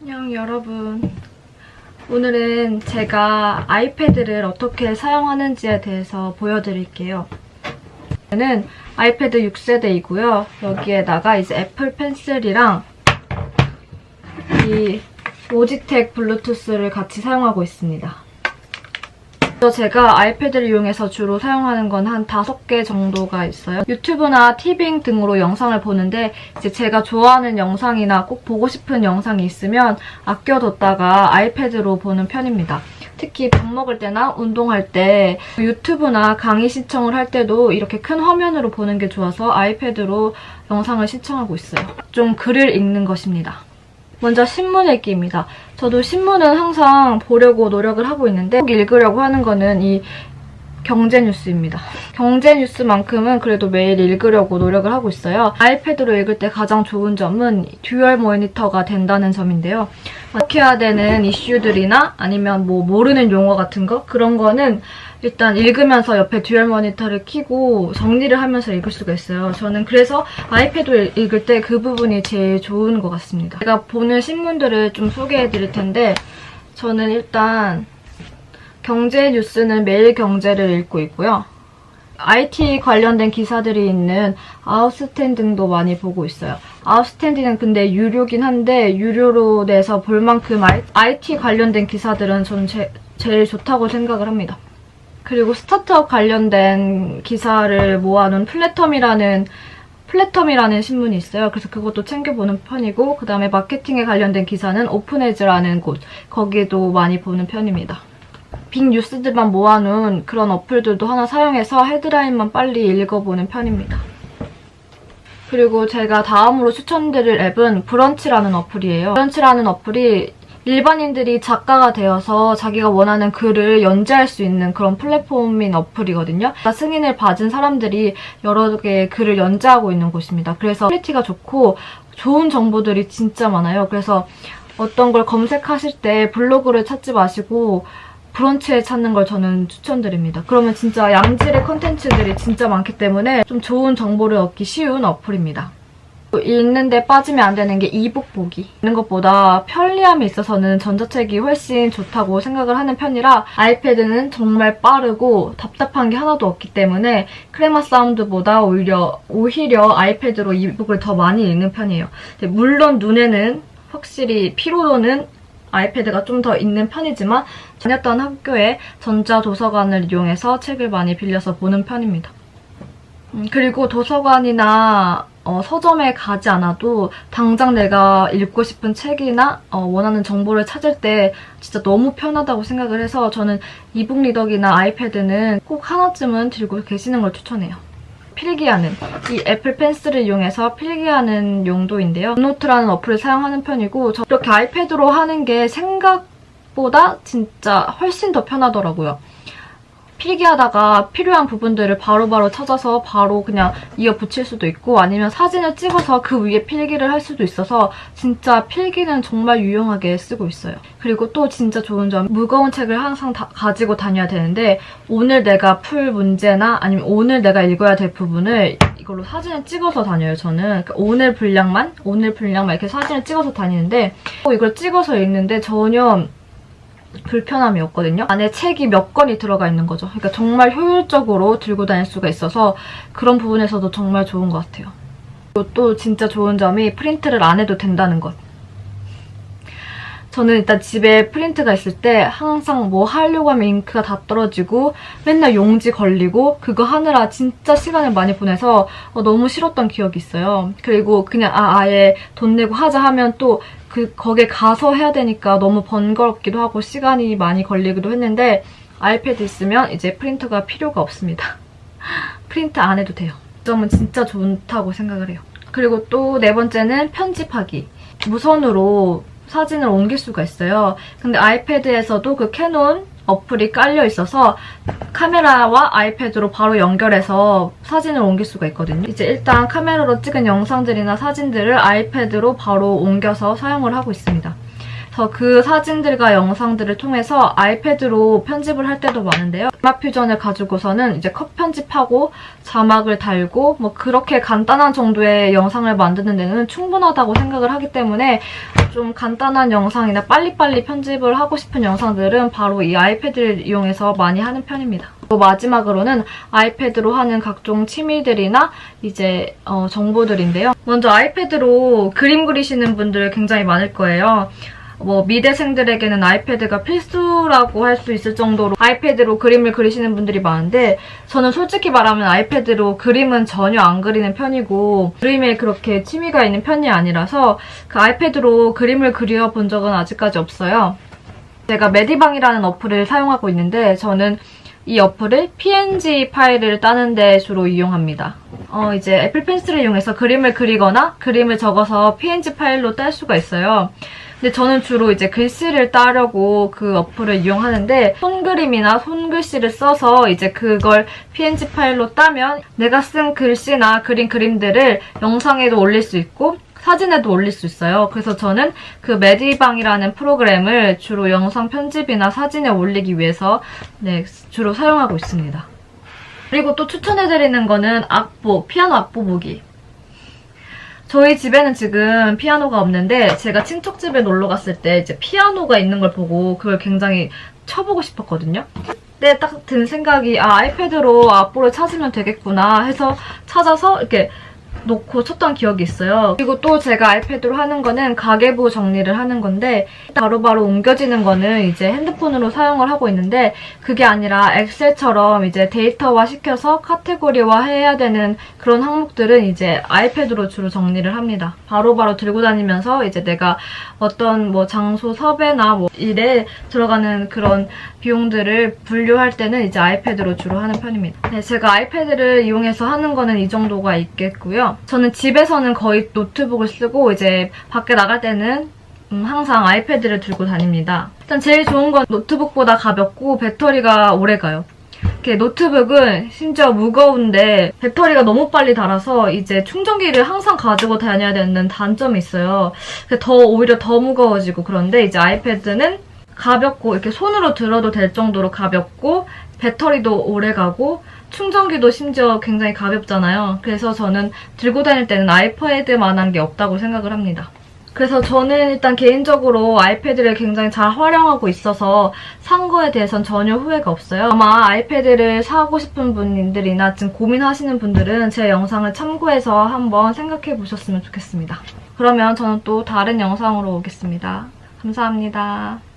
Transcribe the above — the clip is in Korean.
안녕 여러분. 오늘은 제가 아이패드를 어떻게 사용하는지에 대해서 보여드릴게요. 저는 아이패드 6세대이고요. 여기에다가 이제 애플 펜슬이랑 이 로지텍 블루투스를 같이 사용하고 있습니다. 그래서 제가 아이패드를 이용해서 주로 사용하는 건 한 5개 정도가 있어요. 유튜브나 티빙 등으로 영상을 보는데 이제 제가 좋아하는 영상이나 꼭 보고 싶은 영상이 있으면 아껴뒀다가 아이패드로 보는 편입니다. 특히 밥 먹을 때나 운동할 때 유튜브나 강의 시청을 할 때도 이렇게 큰 화면으로 보는 게 좋아서 아이패드로 영상을 시청하고 있어요. 좀 글을 읽는 것입니다. 먼저 신문 읽기입니다. 저도 신문은 항상 보려고 노력을 하고 있는데 꼭 읽으려고 하는 거는 이 경제 뉴스입니다. 경제 뉴스만큼은 그래도 매일 읽으려고 노력을 하고 있어요. 아이패드로 읽을 때 가장 좋은 점은 듀얼 모니터가 된다는 점인데요. 기억해야 되는 이슈들이나 아니면 뭐 모르는 용어 같은 거 그런 거는 일단 읽으면서 옆에 듀얼 모니터를 켜고 정리를 하면서 읽을 수가 있어요. 저는 그래서 아이패드 읽을 때 그 부분이 제일 좋은 것 같습니다. 제가 보는 신문들을 좀 소개해 드릴 텐데 저는 일단 경제 뉴스는 매일 경제를 읽고 있고요. IT 관련된 기사들이 있는 아웃스탠 등도 많이 보고 있어요. 아웃스탠딩은 근데 유료긴 한데 유료로 내서 볼 만큼 IT 관련된 기사들은 저는 제, 제일 좋다고 생각을 합니다. 그리고 스타트업 관련된 기사를 모아놓은 플랫텀이라는 플랫텀이라는 신문이 있어요. 그래서 그것도 챙겨보는 편이고 그 다음에 마케팅에 관련된 기사는 오픈에즈라는 곳 거기에도 많이 보는 편입니다. 빅 뉴스들만 모아놓은 그런 어플들도 하나 사용해서 헤드라인만 빨리 읽어보는 편입니다. 그리고 제가 다음으로 추천드릴 앱은 브런치라는 어플이에요. 브런치라는 어플이 일반인들이 작가가 되어서 자기가 원하는 글을 연재할 수 있는 그런 플랫폼인 어플이거든요. 승인을 받은 사람들이 여러 개의 글을 연재하고 있는 곳입니다. 그래서 퀄리티가 좋고 좋은 정보들이 진짜 많아요. 그래서 어떤 걸 검색하실 때 블로그를 찾지 마시고 브런치에 찾는 걸 저는 추천드립니다. 그러면 진짜 양질의 컨텐츠들이 진짜 많기 때문에 좀 좋은 정보를 얻기 쉬운 어플입니다. 읽는데 빠지면 안 되는 게 이북 보기. 읽는 것보다 편리함에 있어서는 전자책이 훨씬 좋다고 생각을 하는 편이라 아이패드는 정말 빠르고 답답한 게 하나도 없기 때문에 크레마 사운드보다 오히려 오히려 아이패드로 이북을 더 많이 읽는 편이에요. 물론 눈에는 확실히 피로도는 아이패드가 좀 더 있는 편이지만 다녔던 학교에 전자도서관을 이용해서 책을 많이 빌려서 보는 편입니다. 음, 그리고 도서관이나 어, 서점에 가지 않아도 당장 내가 읽고 싶은 책이나 어, 원하는 정보를 찾을 때 진짜 너무 편하다고 생각을 해서 저는 이북 리더기나 아이패드는 꼭 하나쯤은 들고 계시는 걸 추천해요. 필기하는 이 애플 펜슬을 이용해서 필기하는 용도인데요. 노트라는 어플을 사용하는 편이고 이렇게 아이패드로 하는 게 생각보다 진짜 훨씬 더 편하더라고요. 필기하다가 필요한 부분들을 바로바로 바로 찾아서 바로 그냥 이어 붙일 수도 있고 아니면 사진을 찍어서 그 위에 필기를 할 수도 있어서 진짜 필기는 정말 유용하게 쓰고 있어요. 그리고 또 진짜 좋은 점 무거운 책을 항상 가지고 다녀야 되는데 오늘 내가 풀 문제나 아니면 오늘 내가 읽어야 될 부분을 이걸로 사진을 찍어서 다녀요, 저는. 그러니까 오늘 분량만, 오늘 분량만 이렇게 사진을 찍어서 다니는데 이걸 찍어서 읽는데 전혀 불편함이 없거든요. 안에 책이 몇 권이 들어가 있는 거죠. 그러니까 정말 효율적으로 들고 다닐 수가 있어서 그런 부분에서도 정말 좋은 것 같아요. 또 진짜 좋은 점이 프린트를 안 해도 된다는 것. 저는 일단 집에 프린트가 있을 때 항상 뭐 하려고 하면 잉크가 다 떨어지고 맨날 용지 걸리고 그거 하느라 진짜 시간을 많이 보내서 어, 너무 싫었던 기억이 있어요. 그리고 그냥 아, 아예 돈 내고 하자 하면 또 그 거기에 가서 해야 되니까 너무 번거롭기도 하고 시간이 많이 걸리기도 했는데 아이패드 있으면 이제 프린터가 필요가 없습니다. 프린트 안 해도 돼요. 그 점은 진짜 좋다고 생각을 해요. 그리고 또 네 번째는 편집하기. 무선으로 사진을 옮길 수가 있어요. 근데 아이패드에서도 그 캐논 어플이 깔려 있어서 카메라와 아이패드로 바로 연결해서 사진을 옮길 수가 있거든요. 이제 일단 카메라로 찍은 영상들이나 사진들을 아이패드로 바로 옮겨서 사용을 하고 있습니다. 그래서 그 사진들과 영상들을 통해서 아이패드로 편집을 할 때도 많은데요. 음악 퓨전을 가지고서는 이제 컷 편집하고 자막을 달고 뭐 그렇게 간단한 정도의 영상을 만드는 데는 충분하다고 생각을 하기 때문에 좀 간단한 영상이나 빨리빨리 편집을 하고 싶은 영상들은 바로 이 아이패드를 이용해서 많이 하는 편입니다. 마지막으로는 아이패드로 하는 각종 취미들이나 이제 어, 정보들인데요. 먼저 아이패드로 그림 그리시는 분들 굉장히 많을 거예요. 뭐 미대생들에게는 아이패드가 필수라고 할 수 있을 정도로 아이패드로 그림을 그리시는 분들이 많은데 저는 솔직히 말하면 아이패드로 그림은 전혀 안 그리는 편이고 그림에 그렇게 취미가 있는 편이 아니라서 그 아이패드로 그림을 그려 본 적은 아직까지 없어요. 제가 메디방이라는 어플을 사용하고 있는데 저는 이 어플을 PNG 파일을 따는 데 주로 이용합니다. 어, 이제 애플 펜슬을 이용해서 그림을 그리거나 그림을 적어서 PNG 파일로 딸 수가 있어요. 근데 저는 주로 이제 글씨를 따려고 그 어플을 이용하는데 손그림이나 손글씨를 써서 이제 그걸 PNG 파일로 따면 내가 쓴 글씨나 그린 그림들을 영상에도 올릴 수 있고 사진에도 올릴 수 있어요. 그래서 저는 그 메디방이라는 프로그램을 주로 영상 편집이나 사진에 올리기 위해서 네, 주로 사용하고 있습니다. 그리고 또 추천해드리는 거는 악보, 피아노 악보 보기. 저희 집에는 지금 피아노가 없는데 제가 친척 집에 놀러 갔을 때 이제 피아노가 있는 걸 보고 그걸 굉장히 쳐보고 싶었거든요. 그때 딱 든 생각이 아 아이패드로 악보를 찾으면 되겠구나 해서 찾아서 이렇게 놓고 쳤던 기억이 있어요. 그리고 또 제가 아이패드로 하는 거는 가계부 정리를 하는 건데 바로 바로 옮겨지는 거는 이제 핸드폰으로 사용을 하고 있는데 그게 아니라 엑셀처럼 이제 데이터화 시켜서 카테고리화 해야 되는 그런 항목들은 이제 아이패드로 주로 정리를 합니다. 바로바로 들고 다니면서 이제 내가 어떤 뭐 장소 섭외나 뭐 일에 들어가는 그런 비용들을 분류할 때는 이제 아이패드로 주로 하는 편입니다. 네, 제가 아이패드를 이용해서 하는 거는 이 정도가 있겠고요. 저는 집에서는 거의 노트북을 쓰고 이제 밖에 나갈 때는 음, 항상 아이패드를 들고 다닙니다. 일단 제일 좋은 건 노트북보다 가볍고 배터리가 오래 가요. 이렇게 노트북은 심지어 무거운데 배터리가 너무 빨리 닳아서 이제 충전기를 항상 가지고 다녀야 되는 단점이 있어요. 더 오히려 더 무거워지고 그런데 이제 아이패드는 가볍고 이렇게 손으로 들어도 될 정도로 가볍고 배터리도 오래 가고 충전기도 심지어 굉장히 가볍잖아요. 그래서 저는 들고 다닐 때는 아이패드만한 게 없다고 생각을 합니다. 그래서 저는 일단 개인적으로 아이패드를 굉장히 잘 활용하고 있어서 산 거에 대해선 전혀 후회가 없어요. 아마 아이패드를 사고 싶은 분들이나 지금 고민하시는 분들은 제 영상을 참고해서 한번 생각해 보셨으면 좋겠습니다. 그러면 저는 또 다른 영상으로 오겠습니다. 감사합니다.